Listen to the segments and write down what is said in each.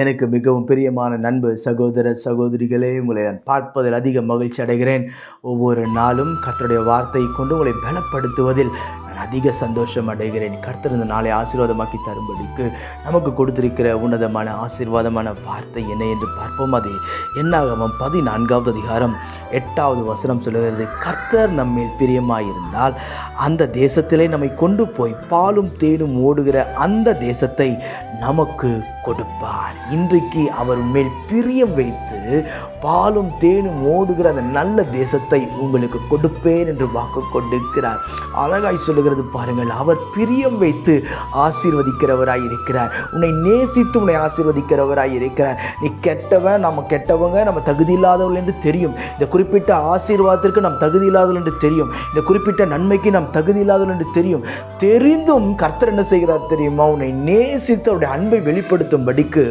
எனக்கு மிகவும் பிரியமான நண்பு சகோதர சகோதரிகளே உங்களை நான் பார்ப்பதில் அதிக மகிழ்ச்சி அடைகிறேன். ஒவ்வொரு நாளும் கத்தருடைய வார்த்தையை கொண்டு உங்களை பலப்படுத்துவதில் அதிக சந்தோஷம் அடைகிறேன். கர்த்தர் இந்த நாளை ஆசீர்வாதமாக்கி தரும்படிக்கு நமக்கு கொடுத்திருக்கிற உன்னதமான ஆசீர்வாதமான வார்த்தை என்ன என்று பார்ப்போம். அது என்னாகவும் பதினான்காவது அதிகாரம் எட்டாவது வசனம் சொல்லுகிறது கர்த்தர் நம்மில் பிரியமாயிருந்தால் அந்த தேசத்திலே நம்மை கொண்டு போய் பாலும் தேனும் ஓடுகிற அந்த தேசத்தை நமக்கு கொடுப்பார். இன்றைக்கு அவர் மேல் பிரியம் வைத்து பாலும் தேனும் ஓடுகிற அந்த நல்ல தேசத்தை உங்களுக்கு கொடுப்பேன் என்று வாக்கு கொடுக்கிறார். அழகாய் சொல்லுகிறது பாருங்கள் அவர் பிரியம் வைத்து ஆசீர்வதிக்கிறவராய் இருக்கிறார். உன்னை நேசித்து உன்னை ஆசீர்வதிக்கிறவராய் இருக்கிறார். நீ கெட்டவன் நம்ம கெட்டவங்க நம்ம தகுதி இல்லாதவர்கள் என்று தெரியும். இந்த குறிப்பிட்ட ஆசீர்வாதத்திற்கு நாம் தகுதி இல்லாதவர்கள் என்று தெரியும். இந்த குறிப்பிட்ட நன்மைக்கு நாம் தகுதி இல்லாதவர்கள் என்று தெரியும். தெரிந்தும் கர்த்தர் என்ன செய்கிறார் தெரியுமா? உன்னை நேசித்து அவருடைய அன்பை வெளிப்படுத்தும்படிக்கு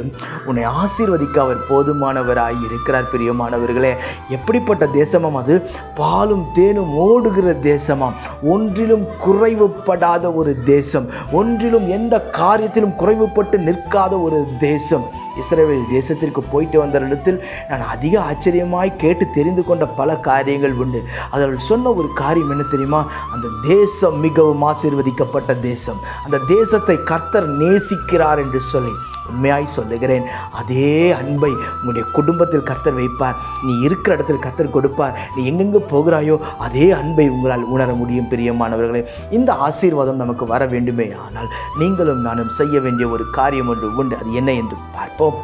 உன்னை ஆசீர்வதிக்க அவர் போதுமானவராய் இருக்கிறார். பிரியமானவர்களே எப்படிப்பட்ட தேசமாம் அது? பாலும் தேனும் ஓடுகிற தேசமாம். ஒன்றிலும் குறைவுபடாத ஒரு தேசம். ஒன்றிலும் எந்த காரியத்திலும் குறைவுபட்டு நிற்காத ஒரு தேசம். இஸ்ரேல் தேசத்திற்கு போயிட்டு வந்த இடத்தில் நான் அதிக ஆச்சரியமாய் கேட்டு தெரிந்து கொண்ட பல காரியங்கள் உண்டு. அதில் சொன்ன ஒரு காரியம் என்ன தெரியுமா? அந்த தேசம் மிகவும் ஆசீர்வதிக்கப்பட்ட தேசம். அந்த தேசத்தை கர்த்தர் நேசிக்கிறார் என்று சொல்லி. உண்மையாய் சொல்லுகிறேன். அதே அன்பை உன்னுடைய குடும்பத்தில் கர்த்தர் வைப்பார். நீ இருக்கிற இடத்தில் கர்த்தர் கொடுப்பார். நீ எங்கெங்கே போகிறாயோ அதே அன்பை உங்களால் உணர முடியும் பிரியமானவர்களே இந்த ஆசீர்வாதம் நமக்கு வர வேண்டுமே. ஆனால் நீங்களும் நானும் செய்ய வேண்டிய ஒரு காரியம் ஒன்று உண்டு. அது என்ன என்று பார்ப்போம்.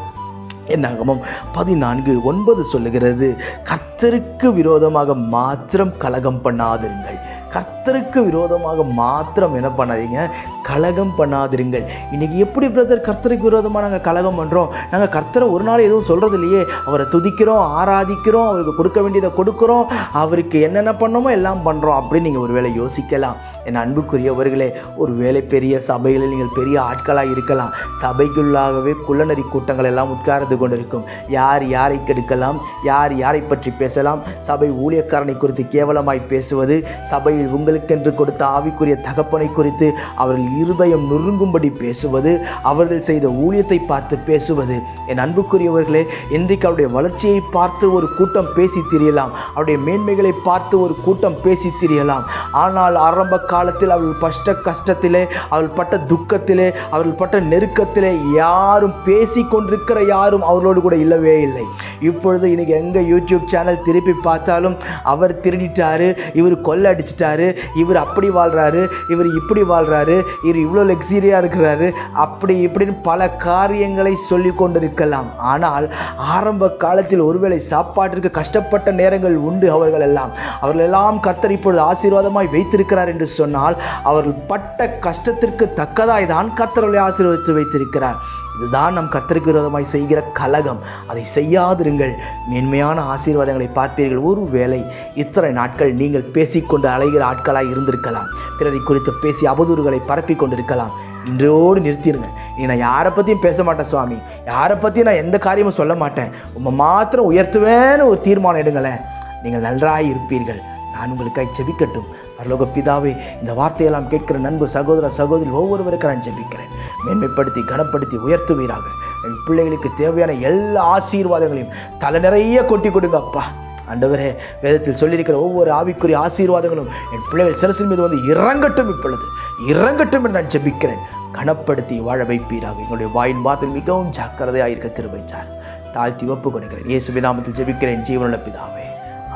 என்னாகமும் பதினான்கு ஒன்பது சொல்லுகிறது கர்த்தருக்கு விரோதமாக மாத்திரம் கலகம் பண்ணாதிருங்கள். கர்த்தருக்கு விரோதமாக மாத்திரம் என்ன பண்ணாதீங்க? கலகம் பண்ணாதிருங்கள். இன்றைக்கி எப்படி பிரதர் கர்த்தருக்கு விரோதமாக நாங்கள் கலகம் பண்ணுறோம் நாங்கள் கர்த்தரை ஒரு நாள் எதுவும் சொல்கிறது இல்லையே அவரை துதிக்கிறோம் ஆராதிக்கிறோம் அவருக்கு கொடுக்க வேண்டியதை கொடுக்குறோம். அவருக்கு என்னென்ன பண்ணோமோ எல்லாம் பண்ணுறோம் அப்படின்னு நீங்கள் ஒரு வேளை யோசிக்கலாம். என் அன்புக்குரியவர்களே ஒரு வேளை பெரிய சபைகளில் நீங்கள் பெரிய ஆட்களாக இருக்கலாம். சபைக்குள்ளாகவே குள்ளநரி கூட்டங்கள் எல்லாம் உட்கார்ந்து கொண்டிருக்கும். யார் யாரை கெடுக்கலாம்? யார் யாரை பற்றி பேசலாம்? சபை ஊழியக்காரனை குறித்து கேவலமாய் பேசுவது சபையில் உங்களுக்கென்று கொடுத்த ஆவிக்குரிய தகப்பனை குறித்து அவர்கள் இருதயம் நொறுங்கும்படி பேசுவது அவர்கள் செய்த ஊழியத்தை பார்த்து பேசுவது. என் அன்புக்குரியவர்களே இன்றைக்கு அவருடைய வளர்ச்சியை பார்த்து ஒரு கூட்டம் பேசி திரியலாம். அவருடைய மேன்மைகளை பார்த்து ஒரு கூட்டம் பேசி திரியலாம். ஆனால் ஆரம்ப காலத்தில் அவர்கள் பஷ்ட கஷ்டத்திலே அவர்கள் பட்ட துக்கத்திலே அவர்கள் பட்ட நெருக்கத்திலே யாரும் பேசி கொண்டிருக்கிற யாரும் அவர்களோடு கூட இல்லவே இல்லை. இப்பொழுது இன்றைக்கி எங்கே யூடியூப் சேனல் திருப்பி பார்த்தாலும் அவர் திருடிட்டாரு இவர் கொள்ளை அடிச்சிட்டாரு இவர் அப்படி வாழ்கிறாரு இவர் இப்படி வாழ்கிறாரு இவர் இவ்வளோ லக்ஸரியாக இருக்கிறாரு அப்படி இப்படின்னு பல காரியங்களை சொல்லி கொண்டிருக்கலாம். ஆனால் ஆரம்ப காலத்தில் ஒருவேளை சாப்பாட்டிற்கு கஷ்டப்பட்ட நேரங்கள் உண்டு அவர்கள் எல்லாம். அவர்கள் எல்லாம் கர்த்தர் இப்பொழுது ஆசீர்வாதமாய் வைத்திருக்கிறார் என்று சொன்னால் அவர்கள் பட்ட கஷ்டத்திற்கு தக்கதாய் தான் கர்த்தர்களை ஆசீர்வதித்து வைத்திருக்கிறார். இதுதான் நம் கர்த்தருக்கு விரோதமாய் செய்கிற கலகம். அதை செய்யாதிருங்கள். மேன்மையான ஆசீர்வாதங்களை பார்ப்பீர்கள். ஒரு வேளை இத்தனை நாட்கள் நீங்கள் பேசிக்கொண்டு அலைகிற ஆட்களாக இருந்திருக்கலாம். பிறரை குறித்து பேசி அவதூறுகளை பரப்பி கொண்டிருக்கலாம். இன்றோடு நிறுத்திடுங்க நீ நான் யாரை பற்றியும் பேச மாட்டேன் சுவாமி. யாரை பற்றியும் நான் எந்த காரியமும் சொல்ல மாட்டேன். உங்கள் மாத்திரம் உயர்த்துவேன்னு ஒரு தீர்மானம் எடுங்களேன். நீங்கள் நன்றாக இருப்பீர்கள். நான் உங்களுக்காய் செபிக்கட்டும். பரலோக பிதாவே இந்த வார்த்தையெல்லாம் கேட்கிற நண்பு சகோதர சகோதரி ஒவ்வொருவருக்கும் நான் ஜெபிக்கிறேன் மேன்மைப்படுத்தி கனப்படுத்தி உயர்த்துவீராக. என் பிள்ளைகளுக்கு தேவையான எல்லா ஆசீர்வாதங்களையும் தலை நிறைய கொட்டி கொடுங்க அப்பா. ஆண்டவரே வேதத்தில் சொல்லியிருக்கிற ஒவ்வொரு ஆவிக்குரிய ஆசீர்வாதங்களும் என் பிள்ளைகள் சிரசின் மீது வந்து இறங்கட்டும் இப்பொழுது. இறங்கட்டும் என்று நான் ஜெபிக்கிறேன். கனப்படுத்தி வாழ வைப்பீராக. எங்களுடைய வாயின் வார்த்தை மிகவும் ஜாக்கிரதையாக இருக்க கிருபைச்சார் தாழ்த்தி ஒப்பு கொடுக்கிறேன் இயேசுவின் நாமத்தில் ஜெபிக்கிறேன். ஜீவனுள்ள பிதாவே.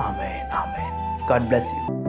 ஆமே ஆமே காட் பிளஸ் யூ